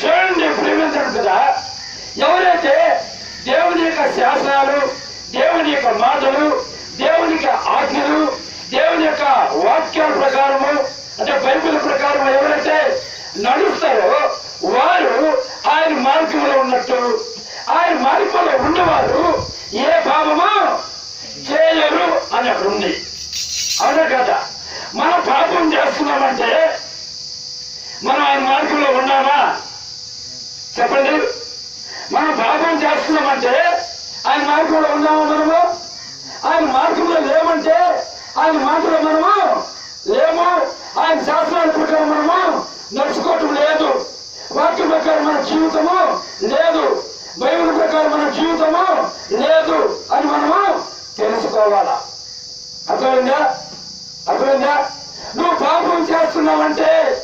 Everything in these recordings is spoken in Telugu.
చూడండి ప్రేమించడం కదా ఎవరైతే దేవుని యొక్క శాసనాలు దేవుని యొక్క మాటలు దేవుని యొక్క ఆజ్ఞలు దేవుని యొక్క వాక్యాల ప్రకారము అంటే బైబిల్ ప్రకారం ఎవరైతే నడుస్తారో వారు ఆయన మార్గంలో ఉన్నట్టు ఆయన మార్గంలో ఉన్నవారు ఏ పాపము చేయరు అని అక్కడ ఉంది. అవునా కదా? మనం పాపం చేస్తున్నామంటే మనం ఆయన మార్గంలో ఉన్నామా చెప్పండి మనం పాపం చేస్తున్నామంటే ఆయన మార్గంలో ఉన్నామా మనము ఆయన మార్గంలో లేమంటే ఆయన మాటలు మనము లేము ఆయన శాస్త్రాల ప్రకారం మనము నడుచుకోవటం లేదు. వాక్యం ప్రకారం మన జీవితము లేదు. బైబిల్ ప్రకారం మన జీవితము లేదు అని మనము తెలుసుకోవాలా? అర్థమైందా? అర్థమైందా? నువ్వు పాపం చేస్తున్నావంటే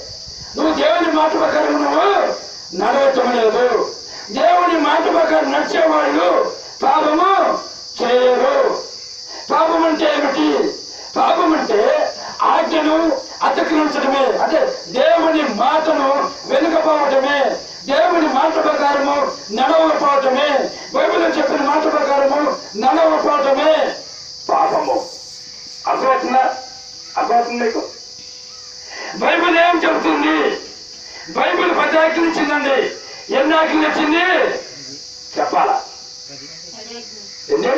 నువ్వు దేవుని మాట ప్రకారం నువ్వు నడవటం లేదు. దేవుని మాట ప్రకారం నడిచేవాళ్ళు పాపము చేయరు. పాపం అంటే ఏమిటి? అంటే ఆజ్ఞను అతిక్రమించడమే అంటే దేవుని మాటను వెనుకపోవటమే దేవుని మాట ప్రకారము నడవకపోవటమే. బైబిల్ చెప్పిన మాట ప్రకారము నడవకపోవటమే. పాపము. అర్థమవుతుందా? అర్థమవుతుంది మీకు? బైబిల్ ఏం చెబుతుంది? బైబిల్ పది ఆజ్ఞలు ఇచ్చిందండి. ఎన్ని ఆజ్ఞలు ఇచ్చింది? చెప్పాలా? ఎన్ని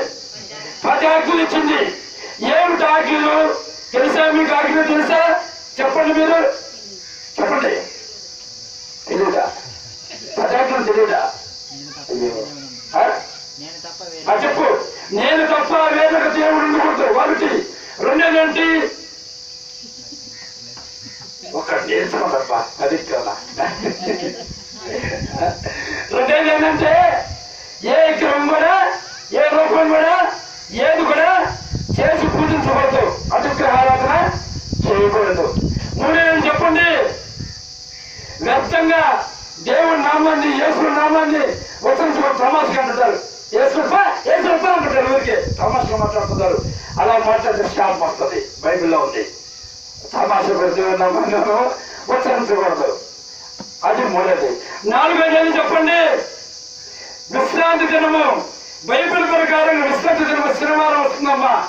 పది ఆజ్ఞలు ఇచ్చింది. ఏమి ఆజ్ఞలు తెలుసా? మీ ఆజ్ఞలు తెలుసా? చెప్పండి మీరు. చెప్పండి. తెలీదా? పది ఆ? నేను తప్ప చెప్పు. నేను తప్ప వేరొక దేవుడు ఉండకూడదు. ఒకటి రెండేదేంటి? ఒక నేర్చుకోదప్ప అది కదా? తమాష దేవుడి నామాన్ని ఉచ్చరించకూడదు అది మూడేది నాలుగోది చెప్పండి. విశ్రాంతి దినము. బైబిల్ ప్రకారం విశ్రాంతి దినము శనివారం వస్తుందమ్మా.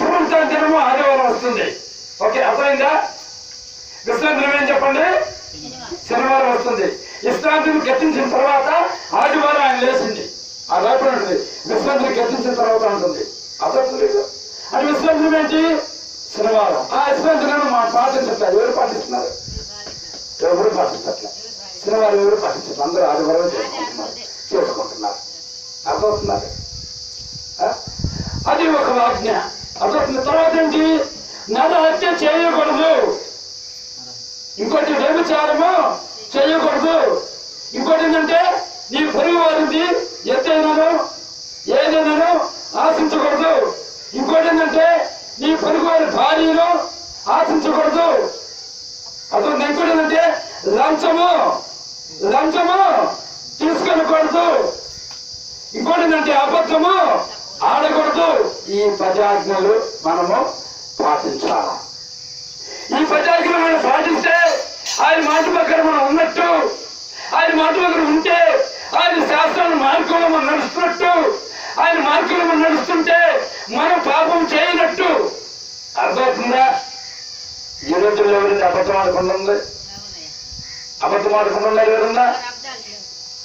పూర్త దినము ఆదివారం వస్తుంది. ఓకే అర్థమైందా? విశ్రాంతి దినం ఏం చెప్పండి? శనివారం వస్తుంది. విశ్రాంతిని గతించిన తర్వాత ఆదివారం ఆయన లేచింది. ఆ లోపల ఉంటుంది విశ్రాంతిని గతించిన తర్వాత ఉంటుంది అర్థమవుతుంది అది విశ్రాంతి ఏంటి? శనివారం. ఆ విశ్రాంతి మా పాటించట్లేదు ఎవరు పాటిస్తున్నారు? ఎవరు పాటించట్లే శనివారం ఎవరు పాటించట్లేదు అందరూ ఆదివారం చేసుకుంటున్నారు చేసుకుంటున్నారు అర్థమవుతున్నారు అది ఒక ఆజ్ఞ. అర్థమవుతుంది? తర్వాత ఏంటి? నద హత్య చేయకూడదు. ఇంకోటి వ్యభిచారము చేయకూడదు. లంచము! లంచము! తీసుకొనకూడదు ఇంకోటి ఏంటంటే అబద్ధము! ఆడకూడదు! ఈ ప్రజాజ్ఞలు మనము పాటించాలి? ఈ ప్రజాజ్ఞలు మనం పాటిస్తే ఆయన మాట ప్రకారం మనం ఉన్నట్టు ఆయన మాట ప్రకారం ఉంటే ఆయన శాస్త్రాల మార్గంలో మనం నడుస్తున్నట్టు ఆయన మార్గంలో మనం నడుస్తుంటే మనం పాపం చేయనట్టు. అర్థమవుతుందా? ఈ రోజుల్లో ఎవరైనా అబద్ధం ఆడుకుంటుంది అబద్ధం ఆడకుండా ఎవరన్నా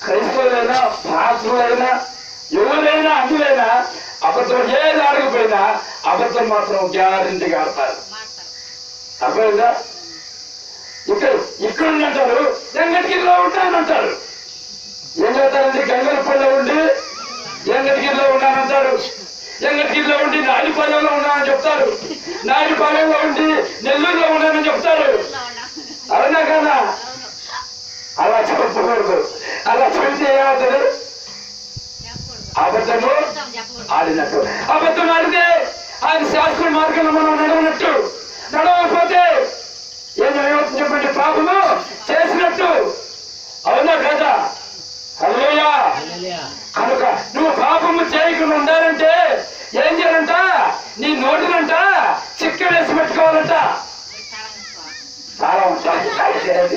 క్రైస్తవులైనా పాత్రులైనా ఎవరైనా అందులైనా అబద్ధం ఏది ఆడకపోయినా అబద్ధం మాత్రం గ్యారంటీగా ఆడతారు. అర్థమైందా? ఇక్కడ ఇక్కడ అంటారు గంగటిగిరిలో ఉంటానంటారు. ఏం చెప్తారండి గంగలపల్లిలో ఉండి వెంకటగిరిలో ఉన్నానంటారు. వెంకటగిరిలో ఉండి నాయుడుపాలెంలో ఉన్నానని చెప్తారు. నాయుడుపాలెంలో ఉండి నెల్లూరులో ఉన్నానని చెప్తారు. అవునా కదా? అలా చెప్పకూడదు. అలా చెబితే ఏమవుతుంది అబద్ధము ఆడినట్టు. అబద్ధం ఆడితే ఆయన శాస్త్ర మార్గంలో మనం నడవనట్టు. నడవకపోతే ఏమవుతుంది చెప్పండి పాపము చేసినట్టు. అవునా కదా? అల్లయ్యా కనుక నువ్వు పాపము చేయకుండా ఉండాలంటే